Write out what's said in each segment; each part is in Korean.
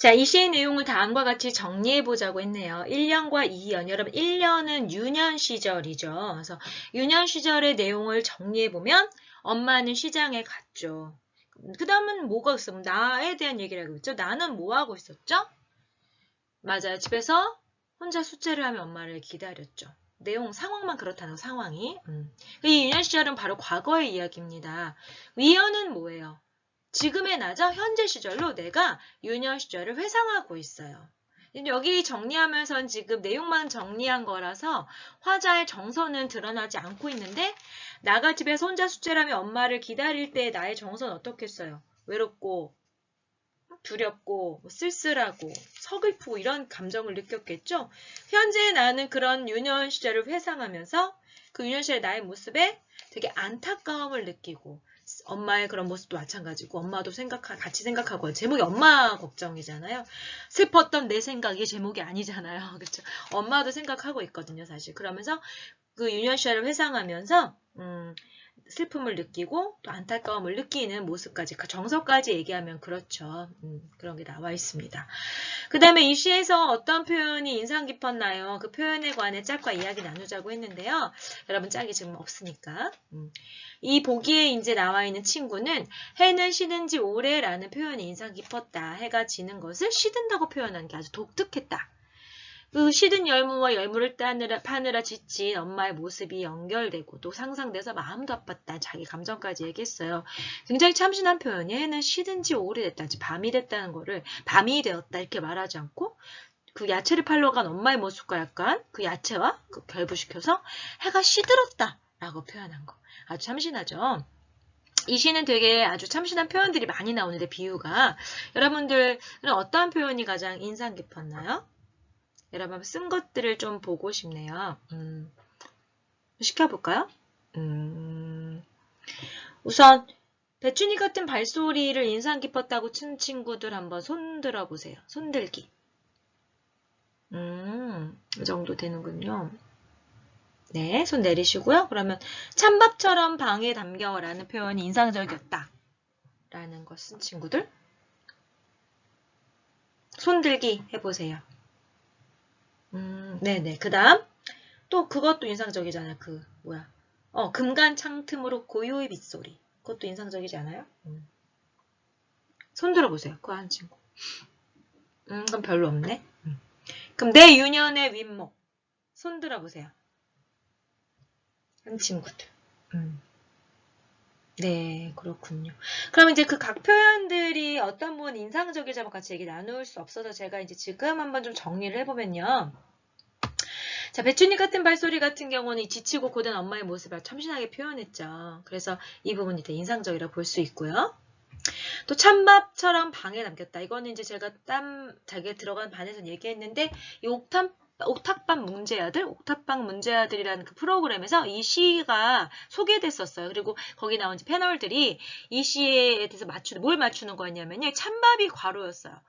자, 이 시의 내용을 다음과 같이 정리해 보자고 했네요. 1년과 2년. 여러분, 1년은 유년 시절이죠. 그래서 유년 시절의 내용을 정리해 보면 엄마는 시장에 갔죠. 그 다음은 뭐가 있으면 나에 대한 얘기를 하고 있죠. 나는 뭐 하고 있었죠? 맞아요. 집에서 혼자 숙제를 하며 엄마를 기다렸죠. 내용 상황만 그렇다는 거, 상황이. 음. 이 유년 시절은 바로 과거의 이야기입니다. 위연은 뭐예요? 지금의 나죠? 현재 시절로 내가 유년 시절을 회상하고 있어요. 여기 정리하면서 지금 내용만 정리한 거라서 화자의 정서는 드러나지 않고 있는데 나가 집에서 혼자 숙제라며 엄마를 기다릴 때 나의 정서는 어떻겠어요? 외롭고 두렵고 뭐 쓸쓸하고 서글프고 이런 감정을 느꼈겠죠. 현재 나는 그런 유년 시절을 회상하면서 그 유년 시절의 나의 모습에 되게 안타까움을 느끼고 엄마의 그런 모습도 마찬가지고 엄마도 생각 같이 생각하고 제목이 엄마 걱정이잖아요. 슬펐던 내 생각이 제목이 아니잖아요. 그렇죠? 엄마도 생각하고 있거든요, 사실. 그러면서 그 유년 시절을 회상하면서 음, 슬픔을 느끼고 또 안타까움을 느끼는 모습까지 그 정서까지 얘기하면 그렇죠. 음, 그런 게 나와 있습니다. 그 다음에 이 시에서 어떤 표현이 인상 깊었나요? 그 표현에 관해 짝과 이야기 나누자고 했는데요. 여러분 짝이 지금 없으니까. 음. 이 보기에 이제 나와 있는 친구는 해는 시든지 오래라는 표현이 인상 깊었다. 해가 지는 것을 시든다고 표현한 게 아주 독특했다. 그 시든 열무와 열무를 따느라 파느라 지친 엄마의 모습이 연결되고 또 상상돼서 마음도 아팠다. 자기 감정까지 얘기했어요. 굉장히 참신한 표현이 해는 시든 지 오래됐다. 밤이 됐다는 거를 밤이 되었다 이렇게 말하지 않고 그 야채를 팔러 간 엄마의 모습과 약간 그 야채와 그 결부시켜서 해가 시들었다 라고 표현한 거. 아주 참신하죠. 이 시는 되게 아주 참신한 표현들이 많이 나오는데 비유가 여러분들은 어떠한 표현이 가장 인상 깊었나요? 여러분 쓴 것들을 좀 보고 싶네요. 음, 시켜볼까요? 음, 우선 배춘이 같은 발소리를 인상 깊었다고 친 친구들 한번 손 들어보세요. 손들기. 음, 이 정도 되는군요. 네, 손 내리시고요. 그러면 찬밥처럼 방에 담겨라는 표현이 인상적이었다. 라는 거 쓴 친구들. 손들기 해보세요. 음, 네네. 그 다음, 또 그것도 인상적이잖아요. 그, 뭐야. 어, 금간 창틈으로 고요의 빗소리. 그것도 인상적이지 않아요? 음. 손 들어보세요. 그 한 친구. 음, 그럼 별로 없네. 음. 그럼 내 유년의 윗목. 손 들어보세요. 한 친구들. 음. 네, 그렇군요. 그럼 이제 그 각 표현들이 어떤 부분 인상적이자고 같이 얘기 나눌 수 없어서 제가 이제 지금 한번 좀 정리를 해보면요. 자, 배추잎 같은 발소리 같은 경우는 이 지치고 고된 엄마의 모습을 참신하게 표현했죠. 그래서 이 부분이 되게 인상적이라 볼 수 있고요. 또 찬밥처럼 방에 남겼다. 이거는 이제 제가 땀 자기가 들어간 반에서 얘기했는데 이 옥탄 옥탑방 문제아들, 옥탑방 문제아들이라는 그 프로그램에서 이 시가 소개됐었어요. 그리고 거기 나온 패널들이 이 시에 대해서 맞추는, 뭘 맞추는 거였냐면요. 찬밥이 과로였어요.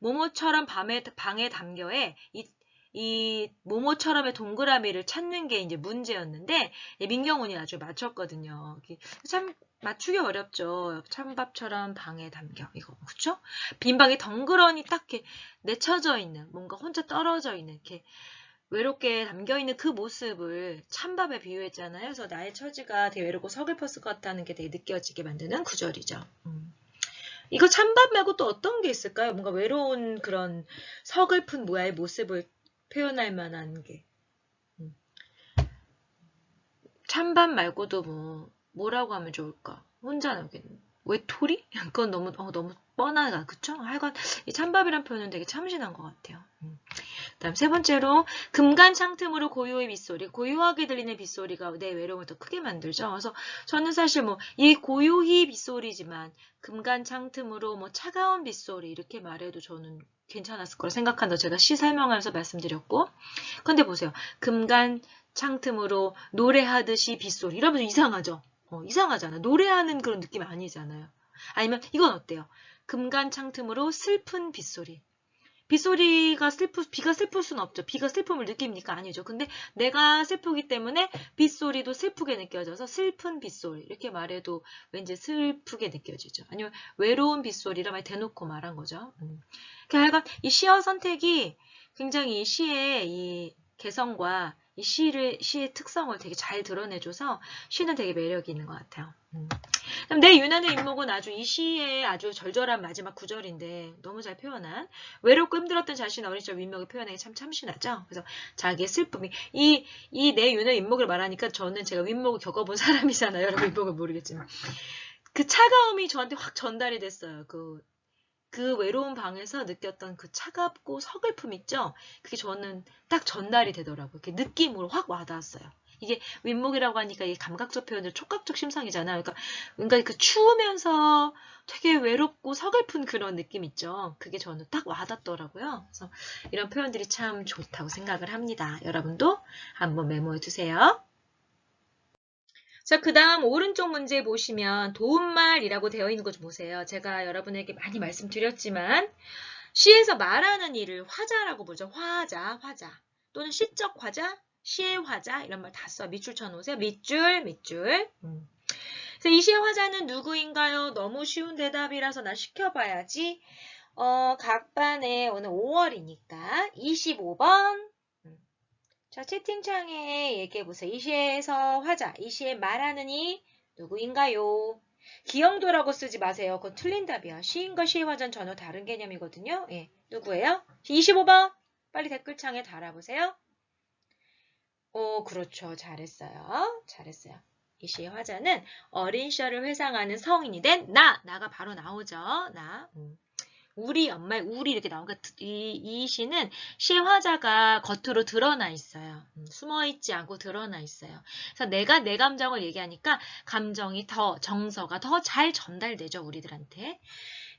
모모처럼 밤에, 방에 담겨에 이, 이 모모처럼의 동그라미를 찾는 게 이제 문제였는데 민경훈이 아주 맞췄거든요. 참 맞추기 어렵죠. 찬밥처럼 방에 담겨. 이거 그쵸? 빈 방에 덩그러니 딱 이렇게 내쳐져 있는 뭔가 혼자 떨어져 있는 이렇게 외롭게 담겨 있는 그 모습을 찬밥에 비유했잖아요. 그래서 나의 처지가 되게 외롭고 서글펐을 것 같다는 게 되게 느껴지게 만드는 구절이죠. 음. 이거 찬밥 말고 또 어떤 게 있을까요? 뭔가 외로운 그런 서글픈 모야의 모습을 표현할 만한 게. 음. 찬밥 말고도 뭐 뭐라고 하면 좋을까? 혼자 나오겠네. 외톨이? 그건 너무 어, 너무 뻔하다. 그쵸? 하여간 이 찬밥이란 표현은 되게 참신한 것 같아요. 음. 다음 세 번째로 금간 창틈으로 고요의 빗소리. 고요하게 들리는 빗소리가 내 외로움을 더 크게 만들죠. 그래서 저는 사실 뭐 이 고요히 빗소리지만 금간 창틈으로 뭐 차가운 빗소리 이렇게 말해도 저는 괜찮았을 거라 생각한다. 제가 시 설명하면서 말씀드렸고. 근데 보세요. 금간 창틈으로 노래하듯이 빗소리. 이러면 이상하죠? 어, 이상하잖아. 노래하는 그런 느낌 아니잖아요. 아니면 이건 어때요? 금간 창틈으로 슬픈 빗소리. 빗소리가 슬프, 비가 슬플 수는 없죠. 비가 슬픔을 느낍니까? 아니죠. 근데 내가 슬프기 때문에 빗소리도 슬프게 느껴져서 슬픈 빗소리. 이렇게 말해도 왠지 슬프게 느껴지죠. 아니면 외로운 빗소리라 말 대놓고 말한 거죠. 음. 그러니까 이 시어 선택이 굉장히 이 시의 이 개성과 이 시를, 시의 특성을 되게 잘 드러내줘서 시는 되게 매력이 있는 것 같아요. 음. 그럼 내 유난의 인목은 아주 이 시의 아주 절절한 마지막 구절인데 너무 잘 표현한 외롭고 힘들었던 자신의 어린 시절 민목을 표현하기 참 참신하죠. 그래서 자기의 슬픔이 이 이 내 유난의 인목을 말하니까 저는 제가 윗목을 겪어본 사람이잖아요. 여러분 윗목을 모르겠지만 그 차가움이 저한테 확 전달이 됐어요. 그 그 외로운 방에서 느꼈던 그 차갑고 서글픔 있죠? 그게 저는 딱 전달이 되더라고요. 그 느낌으로 확 와닿았어요. 이게 윗목이라고 하니까 이게 감각적 표현을 촉각적 심상이잖아요. 그러니까 뭔가 그 추우면서 되게 외롭고 서글픈 그런 느낌 있죠. 그게 저는 딱 와닿더라고요. 그래서 이런 표현들이 참 좋다고 생각을 합니다. 여러분도 한번 메모해 두세요. 자, 그 다음 오른쪽 문제 보시면 도움말이라고 되어 있는 거 좀 보세요. 제가 여러분에게 많이 말씀드렸지만 시에서 말하는 일을 화자라고 보죠. 화자, 화자. 또는 시적 화자, 시의 화자 이런 말 다 써. 밑줄 쳐놓으세요. 밑줄, 밑줄. 음. 그래서 이 시의 화자는 누구인가요? 너무 쉬운 대답이라서 나 시켜봐야지. 어, 각 반에 오늘 5월이니까 25번. 음. 자, 채팅창에 얘기해보세요. 이 시에서 화자, 이 시에 말하는 이 누구인가요? 기영도라고 쓰지 마세요. 그건 틀린 답이야. 시인과 시의 화자는 전혀 다른 개념이거든요. 예, 누구예요? 25번. 빨리 댓글창에 달아보세요. 오, 그렇죠. 잘했어요. 잘했어요. 이 시의 화자는 어린 시절을 회상하는 성인이 된 나! 나가 바로 나오죠. 나. 음. 우리 엄마의 우리 이렇게 나오니까 이, 이 시는 시의 화자가 겉으로 드러나 있어요. 음, 숨어 있지 않고 드러나 있어요. 그래서 내가 내 감정을 얘기하니까 감정이 더 정서가 더 잘 전달되죠 우리들한테.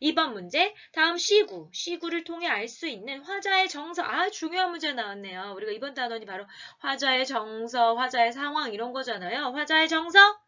2번 문제 다음 시구 시구를 통해 알 수 있는 화자의 정서 아 중요한 문제 나왔네요. 우리가 이번 단원이 바로 화자의 정서 화자의 상황 이런 거잖아요. 화자의 정서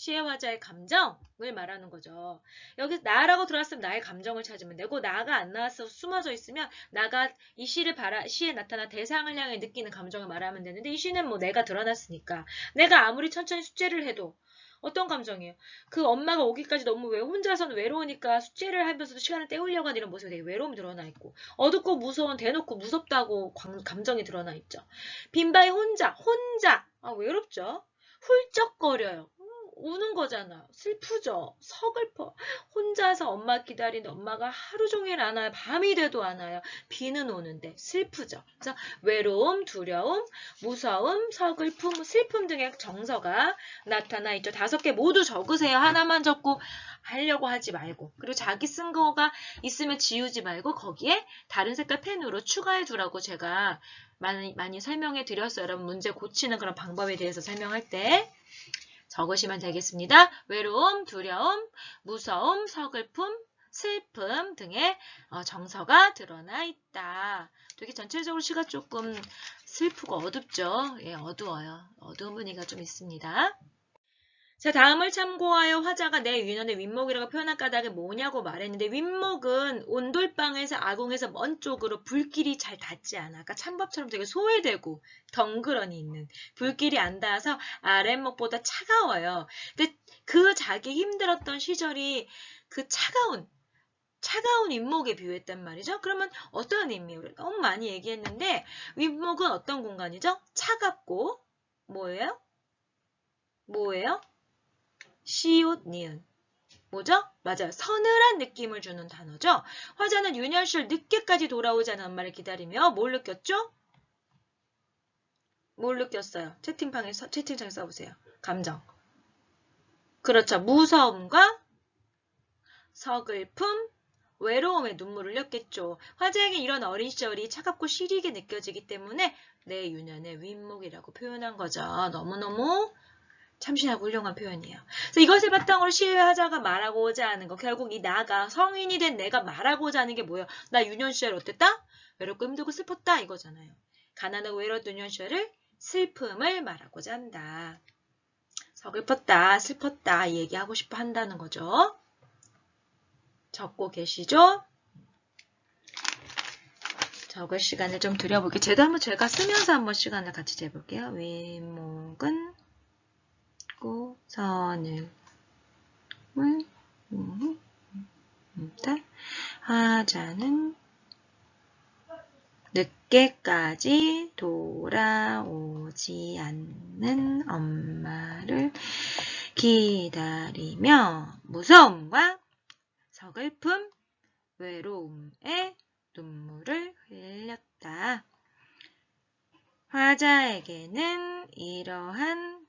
시의 화자의 감정을 말하는 거죠. 여기 나라고 들어왔으면 나의 감정을 찾으면 되고 나가 안 나와서 숨어져 있으면 나가 이 시를 바라 시에 나타난 대상을 향해 느끼는 감정을 말하면 되는데 이 시는 뭐 내가 드러났으니까 내가 아무리 천천히 숙제를 해도 어떤 감정이에요? 그 엄마가 오기까지 너무 왜 혼자서는 외로우니까 숙제를 하면서도 시간을 때우려고 하는 이런 모습이 되게 외로움이 드러나 있고 어둡고 무서운 대놓고 무섭다고 감정이 드러나 있죠. 빈바에 혼자 혼자 아 외롭죠. 훌쩍거려요. 우는 거잖아. 슬프죠. 서글퍼. 혼자서 엄마 기다리는 엄마가 하루 종일 안 와요. 밤이 돼도 안 와요. 비는 오는데 슬프죠. 그래서 외로움, 두려움, 무서움, 서글픔, 슬픔 등의 정서가 나타나 있죠. 다섯 개 모두 적으세요. 하나만 적고 하려고 하지 말고 그리고 자기 쓴 거가 있으면 지우지 말고 거기에 다른 색깔 펜으로 추가해 두라고 제가 많이, 많이 설명해 드렸어요. 여러분 문제 고치는 그런 방법에 대해서 설명할 때 적으시면 되겠습니다. 외로움, 두려움, 무서움, 서글픔, 슬픔 등의 어, 정서가 드러나 있다. 되게 전체적으로 시가 조금 슬프고 어둡죠. 예, 어두워요. 어두운 분위기가 좀 있습니다. 자, 다음을 참고하여 화자가 내 위원의 윗목이라고 표현한 까닭이 뭐냐고 말했는데 윗목은 온돌방에서 아궁에서 먼 쪽으로 불길이 잘 닿지 않아. 그러니까 찬밥처럼 되게 소외되고 덩그러니 있는 불길이 안 닿아서 아랫목보다 차가워요. 근데 그 자기 힘들었던 시절이 그 차가운 차가운 윗목에 비유했단 말이죠. 그러면 어떤 의미예요? 너무 많이 얘기했는데 윗목은 어떤 공간이죠? 차갑고 뭐예요? 뭐예요? 시옷, 니은. 뭐죠? 맞아요. 서늘한 느낌을 주는 단어죠. 화자는 유년실 늦게까지 돌아오지 않은 엄마를 기다리며 뭘 느꼈죠? 뭘 느꼈어요? 채팅방에 서, 채팅창에 써보세요. 감정. 그렇죠. 무서움과 서글픔, 외로움에 눈물을 흘렸겠죠. 화자에게 이런 어린 시절이 차갑고 시리게 느껴지기 때문에 내 유년의 윗목이라고 표현한 거죠. 너무너무 참신하고 훌륭한 표현이에요. 그래서 이것을 바탕으로 시하자가 말하고자 하는 거 결국 이 나가 성인이 된 내가 말하고자 하는 게 뭐예요? 나 유년 시절 어땠다? 외롭고 힘들고 슬펐다 이거잖아요. 가난하고 외로웠던 유년 시절을 슬픔을 말하고자 한다. 서글펐다, 슬펐다 얘기하고 싶어 한다는 거죠. 적고 계시죠? 적을 시간을 좀 드려볼게요. 제도 한번 제가 쓰면서 한번 시간을 같이 재볼게요. 윗목은 꼬선을 물, 음, 음, 하자는 늦게까지 돌아오지 않는 엄마를 기다리며 무서움과 서글픔, 외로움에 눈물을 흘렸다. 화자에게는 이러한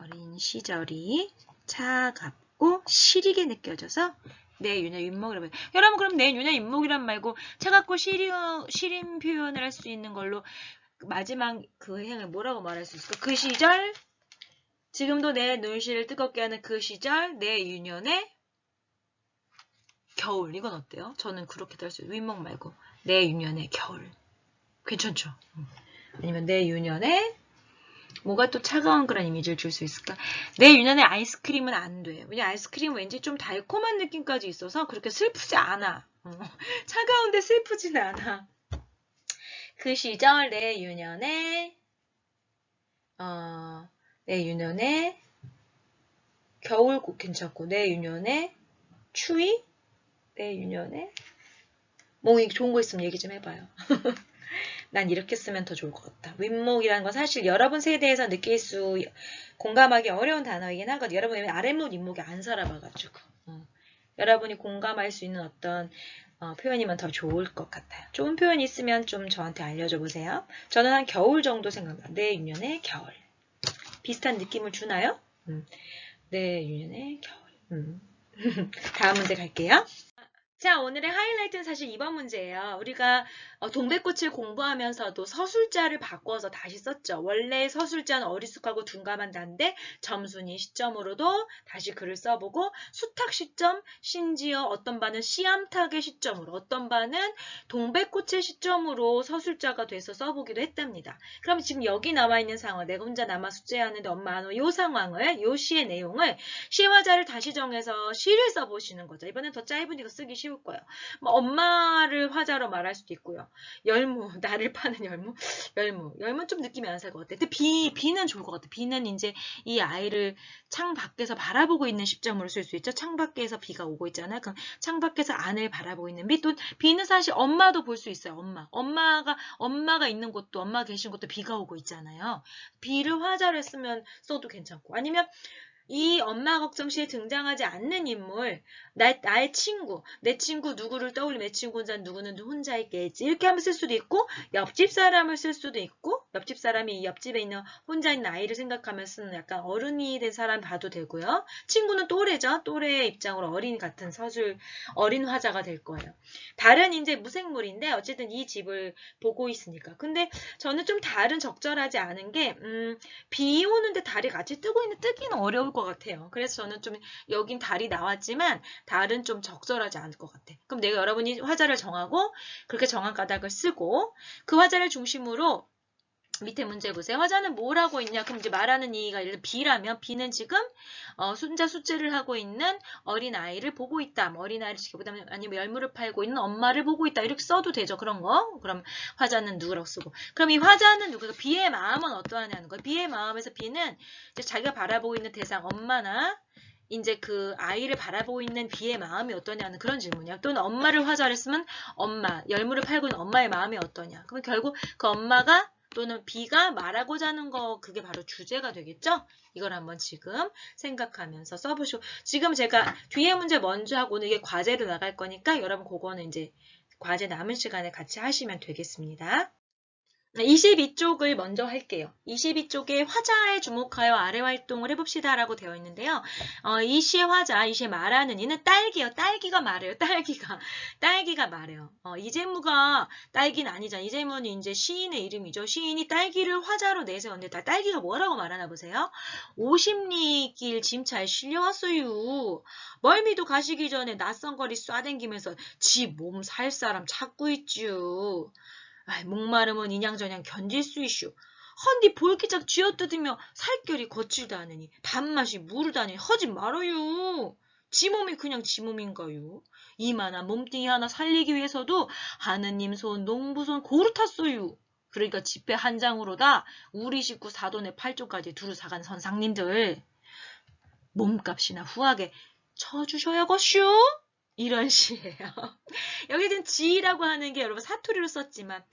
어린 시절이 차갑고 시리게 느껴져서 내 윤회 윗목이라고 해요. 여러분 그럼 내 윤회 윗목이란 말고 차갑고 시리, 시린 표현을 할 수 있는 걸로 마지막 그 행을 뭐라고 말할 수 있을까? 그 시절 지금도 내 눈시를 뜨겁게 하는 그 시절 내 유년의 겨울 이건 어때요? 저는 그렇게도 할 수 있어요. 윗목 말고 내 유년의 겨울 괜찮죠? 음. 아니면 내 유년의 뭐가 또 차가운 그런 이미지를 줄 수 있을까? 내 유년의 아이스크림은 안 돼. 왜냐 아이스크림은 왠지 좀 달콤한 느낌까지 있어서 그렇게 슬프지 않아. 어. 차가운데 슬프진 않아. 그 시절 내 유년의 어, 내 유년의 겨울 곡 괜찮고 내 유년의 추위 내 유년의 뭐 좋은 거 있으면 얘기 좀 해봐요. 난 이렇게 쓰면 더 좋을 것 같다. 윗목이라는 건 사실 여러분 세대에서 느낄 수 공감하기 어려운 단어이긴 하거든요. 여러분이 아랫목, 윗목이 안 살아봐가지고 어. 여러분이 공감할 수 있는 어떤 어, 표현이면 더 좋을 것 같아요. 좋은 표현 있으면 좀 저한테 알려줘 보세요. 저는 한 겨울 정도 생각나. 내 유년의 겨울. 비슷한 느낌을 주나요? 음. 내 유년의 겨울. 음. 다음 문제 갈게요. 자, 오늘의 하이라이트는 사실 이번 문제예요. 우리가 어, 동백꽃을 공부하면서도 서술자를 바꿔서 다시 썼죠. 원래 서술자는 어리숙하고 둔감한 단데 점순이 시점으로도 다시 글을 써보고 수탁 시점, 심지어 어떤 반은 씨암탉의 시점으로, 어떤 반은 동백꽃의 시점으로 서술자가 돼서 써보기도 했답니다. 그럼 지금 여기 나와 있는 상황, 내가 혼자 남아 숙제하는데 엄마 안 와. 이 상황을, 요 시의 내용을 시화자를 다시 정해서 시를 써보시는 거죠. 이번엔 더 짧으니까 쓰기 쉬워 쉬울 거예요. 뭐 엄마를 화자로 말할 수도 있고요. 열무, 나를 파는 열무, 열무, 열무 좀 느낌이 안 살 것 같아. 근데 비, 비는 좋을 것 같아. 비는 이제 이 아이를 창 밖에서 바라보고 있는 시점으로 쓸 수 있죠. 창 밖에서 비가 오고 있잖아요. 그럼 창 밖에서 안을 바라보고 있는 비. 또 비는 사실 엄마도 볼 수 있어요. 엄마. 엄마가 엄마가 있는 곳도 엄마 계신 곳도 비가 오고 있잖아요. 비를 화자를 쓰면 써도 괜찮고 아니면 이 엄마 걱정 시에 등장하지 않는 인물, 나, 나의 친구, 내 친구 누구를 떠올리면 내 친구 혼자 누구는 혼자 있겠지. 이렇게 하면 쓸 수도 있고, 옆집 사람을 쓸 수도 있고, 옆집 사람이 옆집에 있는 혼자 있는 아이를 생각하면 쓰는 약간 어른이 된 사람 봐도 되고요. 친구는 또래죠. 또래의 입장으로 어린 같은 서술, 어린 화자가 될 거예요. 다른 이제 무생물인데, 어쨌든 이 집을 보고 있으니까. 근데 저는 좀 다른 적절하지 않은 게, 음, 비 오는데 달이 같이 뜨고 있는 뜨기는 어려울 것 같아요. 그래서 저는 좀 여긴 달이 나왔지만 달은 좀 적절하지 않을 것 같아. 그럼 내가 여러분이 화자를 정하고 그렇게 정한 가닥을 쓰고 그 화자를 중심으로 밑에 문제 보세요. 화자는 뭐라고 있냐? 그럼 이제 말하는 이가 예를 B라면 B는 지금 어, 순자 숙제를 하고 있는 어린 아이를 보고 있다. 뭐 어린 아이를 지켜보다 아니면 열무를 팔고 있는 엄마를 보고 있다. 이렇게 써도 되죠. 그런 거. 그럼 화자는 누구라고 쓰고. 그럼 이 화자는 누구가 B의 마음은 어떠하냐는 거예요. B의 마음에서 B는 자기가 바라보고 있는 대상 엄마나 이제 그 아이를 바라보고 있는 비의 마음이 어떠냐는 그런 질문이야. 또는 엄마를 화자를 쓰면 엄마, 열무를 팔고 있는 엄마의 마음이 어떠냐. 그러면 결국 그 엄마가 또는 비가 말하고자 하는 거 그게 바로 주제가 되겠죠? 이걸 한번 지금 생각하면서 써보시고 지금 제가 뒤에 문제 먼저 하고 오늘 이게 과제로 나갈 거니까 여러분 그거는 이제 과제 남은 시간에 같이 하시면 되겠습니다. 22쪽을 먼저 할게요. 22쪽에 화자에 주목하여 아래 활동을 해봅시다 라고 되어 있는데요. 어, 이 시의 화자, 이 시의 말하는 이는 딸기요. 딸기가 말해요. 딸기가. 딸기가 말해요. 어, 이재무가 딸기는 아니잖아. 이재무는 이제 시인의 이름이죠. 시인이 딸기를 화자로 내세웠는데 딸기가 뭐라고 말하나 보세요. 50리길 짐차에 실려왔어요. 멀미도 가시기 전에 낯선 거리 쏴댕기면서 지 몸 살 사람 찾고 있죠. 아이, 목마름은 인양저냥 견딜 수 있슈. 헌디 볼기짝 쥐어뜯으며 살결이 거칠다 하느니 단맛이 무르다니 허지 말어요. 지 몸이 그냥 지 몸인가요? 이만한 몸뚱이 하나 살리기 위해서도 하느님 손, 농부 손 고루 탔어요. 그러니까 지폐 한 장으로다 우리 식구 사돈의 팔쪽까지 두루 사간 선상님들 몸값이나 후하게 쳐주셔야겠슈? 이런 시예요. 여기는 지라고 하는 게 여러분 사투리로 썼지만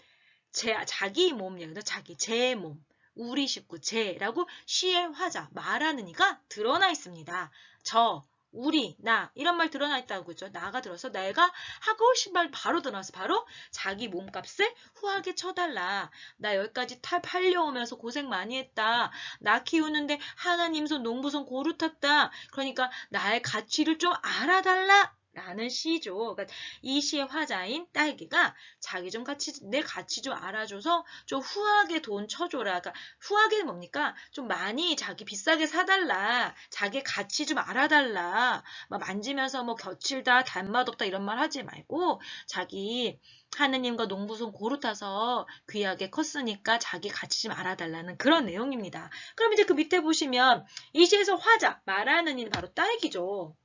제, 자기 몸 얘기죠. 자기, 제 몸. 우리 식구, 제라고 시의 화자, 말하는 이가 드러나 있습니다. 저, 우리, 나 이런 말 드러나 있다고 그죠? 나가 들어서 내가 하고 싶은 말 바로 드러나서 바로 자기 몸값을 후하게 쳐달라. 나 여기까지 탈 팔려오면서 고생 많이 했다. 나 키우는데 하나님 손 농부 손 고루 탔다. 그러니까 나의 가치를 좀 알아달라. 라는 시죠. 그러니까 이 시의 화자인 딸기가 자기 좀 가치, 내 가치 좀 알아줘서 좀 후하게 돈 쳐줘라. 그러니까 후하게는 뭡니까? 좀 많이 자기 비싸게 사달라. 자기 가치 좀 알아달라. 막 만지면서 뭐 겨칠다, 단맛 없다 이런 말 하지 말고 자기 하느님과 농부손 고루 타서 귀하게 컸으니까 자기 가치 좀 알아달라는 그런 내용입니다. 그럼 이제 그 밑에 보시면 이 시에서 화자, 말하는 이는 바로 딸기죠.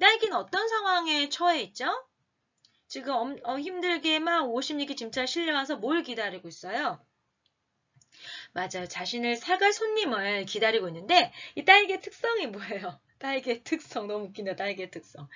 딸기는 어떤 상황에 처해 있죠? 지금 엄- 어, 힘들게 막 50리기 짐차에 실려와서 뭘 기다리고 있어요? 맞아요. 자신을 사갈 손님을 기다리고 있는데 이 딸기의 특성이 뭐예요? 딸기의 특성 너무 웃긴다. 딸기의 특성.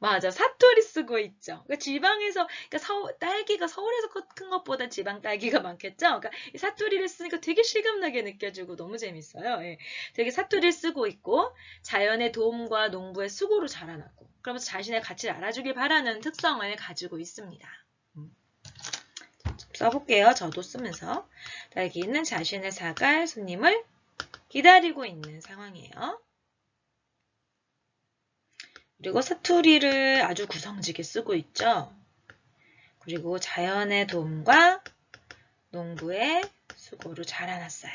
맞아. 사투리 쓰고 있죠. 그러니까 지방에서 그러니까 서, 딸기가 서울에서 커- 큰 것보다 지방 딸기가 많겠죠. 그러니까 이 사투리를 쓰니까 되게 실감나게 느껴지고 너무 재밌어요. 예. 되게 사투리를 쓰고 있고 자연의 도움과 농부의 수고로 자라나고 그러면서 자신의 가치를 알아주길 바라는 특성을 가지고 있습니다. 음. 좀 써볼게요. 저도 쓰면서 딸기는 자신을 사갈 손님을 기다리고 있는 상황이에요. 그리고 사투리를 아주 구성지게 쓰고 있죠. 그리고 자연의 도움과 농부의 수고로 자라났어요.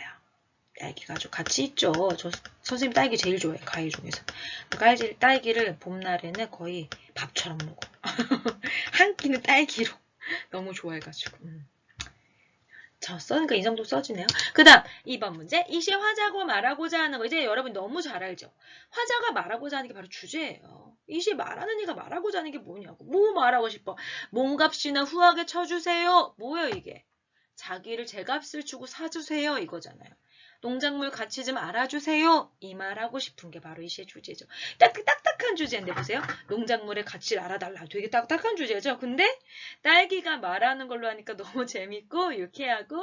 딸기가 아주 같이 있죠. 저 선생님 딸기 제일 좋아해요. 과일 중에서. 딸기, 딸기를 봄날에는 거의 밥처럼 먹어. 한 끼는 딸기로. 너무 좋아해가지고. 음. 저 써니까 이 정도 써지네요. 그 다음 2번 문제. 이시 화자고 말하고자 하는 거 이제 여러분 너무 잘 알죠. 화자가 말하고자 하는 게 바로 주제예요. 이시 말하는 이가 말하고자 하는 게 뭐냐고. 뭐 말하고 싶어. 몸값이나 후하게 쳐주세요. 뭐예요 이게. 자기를 제값을 주고 사주세요 이거잖아요. 농작물 가치 좀 알아주세요. 이 말하고 싶은 게 바로 이 시의 주제죠. 딱, 딱딱한 주제인데 보세요. 농작물의 가치를 알아달라. 되게 딱딱한 주제죠. 근데 딸기가 말하는 걸로 하니까 너무 재밌고 유쾌하고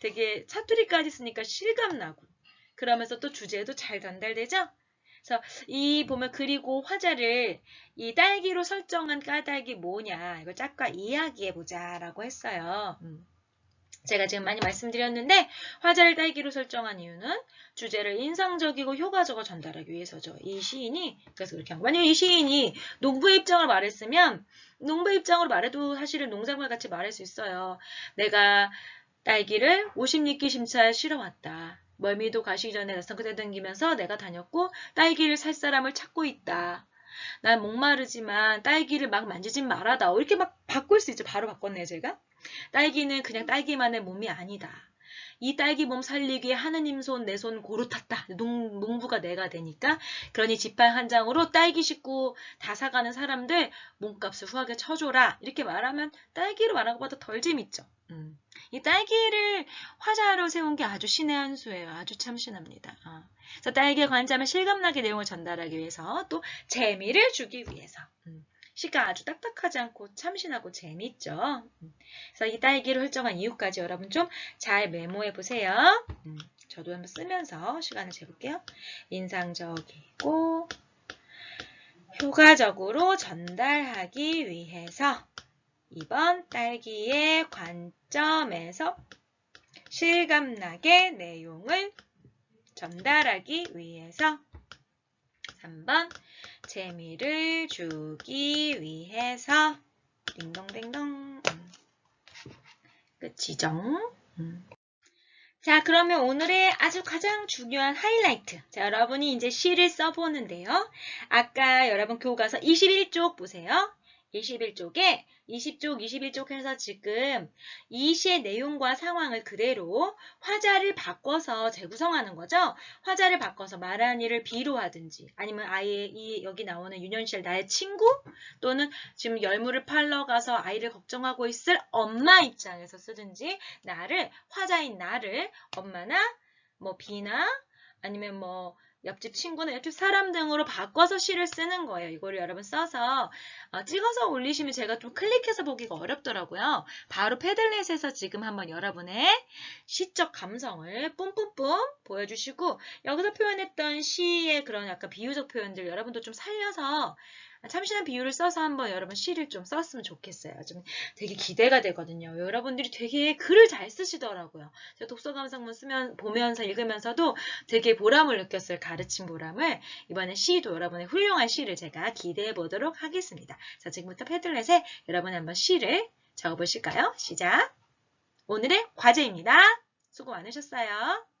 되게 사투리까지 쓰니까 실감나고 그러면서 또 주제도 잘 전달되죠. 그래서 이 보면 그리고 화자를 이 딸기로 설정한 까닭이 뭐냐 이걸 짝과 이야기해 보자라고 했어요. 음. 제가 지금 많이 말씀드렸는데 화자를 딸기로 설정한 이유는 주제를 인상적이고 효과적으로 전달하기 위해서죠. 이 시인이 그래서 그렇게 한 거. 만약에 이 시인이 농부의 입장을 말했으면 농부의 입장으로 말해도 사실은 농작물 같이 말할 수 있어요. 내가 딸기를 50리끼 심차에 실어왔다. 멀미도 가시기 전에 낯선 그대 댕기면서 내가 다녔고 딸기를 살 사람을 찾고 있다. 난 목마르지만 딸기를 막 만지진 말아다. 이렇게 막 바꿀 수 있죠. 바로 바꿨네요, 제가. 딸기는 그냥 딸기만의 몸이 아니다. 이 딸기 몸 살리기에 하느님 손, 내 손 고루 탔다. 농, 농부가 내가 되니까. 그러니 지팡 한 장으로 딸기 식구 다 사가는 사람들 몸값을 후하게 쳐줘라. 이렇게 말하면 딸기로 말한 것보다 덜 재밌죠. 음. 이 딸기를 화자로 세운 게 아주 신의 한 수예요. 아주 참신합니다. 어. 딸기에 관점에 실감나게 내용을 전달하기 위해서 또 재미를 주기 위해서. 음. 시가 아주 딱딱하지 않고 참신하고 재밌죠. 음. 그래서 이 딸기를 설정한 이유까지 여러분 좀 잘 메모해 보세요. 음. 저도 한번 쓰면서 시간을 재볼게요. 인상적이고 효과적으로 전달하기 위해서 2번 딸기의 관점에서 실감나게 내용을 전달하기 위해서 3번 재미를 주기 위해서 딩동댕동 음. 끝이죠. 음. 자 그러면 오늘의 아주 가장 중요한 하이라이트 자 여러분이 이제 시를 써보는데요. 아까 여러분 교과서 21쪽 보세요. 21쪽에 20쪽, 21쪽 해서 지금 이 시의 내용과 상황을 그대로 화자를 바꿔서 재구성하는 거죠. 화자를 바꿔서 말한 일을 비로 하든지 아니면 아예 이 여기 나오는 윤현실 나의 친구 또는 지금 열무를 팔러 가서 아이를 걱정하고 있을 엄마 입장에서 쓰든지 나를 화자인 나를 엄마나 뭐 비나 아니면 뭐 옆집 친구나 옆집 사람 등으로 바꿔서 시를 쓰는 거예요. 이거를 여러분 써서 어, 찍어서 올리시면 제가 좀 클릭해서 보기가 어렵더라고요. 바로 패들렛에서 지금 한번 여러분의 시적 감성을 뿜뿜뿜 보여주시고 여기서 표현했던 시의 그런 약간 비유적 표현들 여러분도 좀 살려서 참신한 비유를 써서 한번 여러분 시를 좀 썼으면 좋겠어요. 좀 되게 기대가 되거든요. 여러분들이 되게 글을 잘 쓰시더라고요. 제가 독서 감상문 쓰면 보면서 읽으면서도 되게 보람을 느꼈어요. 가르친 보람을. 이번에 시도 여러분의 훌륭한 시를 제가 기대해 보도록 하겠습니다. 자, 지금부터 패들렛에 여러분 한번 시를 적어 보실까요? 시작. 오늘의 과제입니다. 수고 많으셨어요.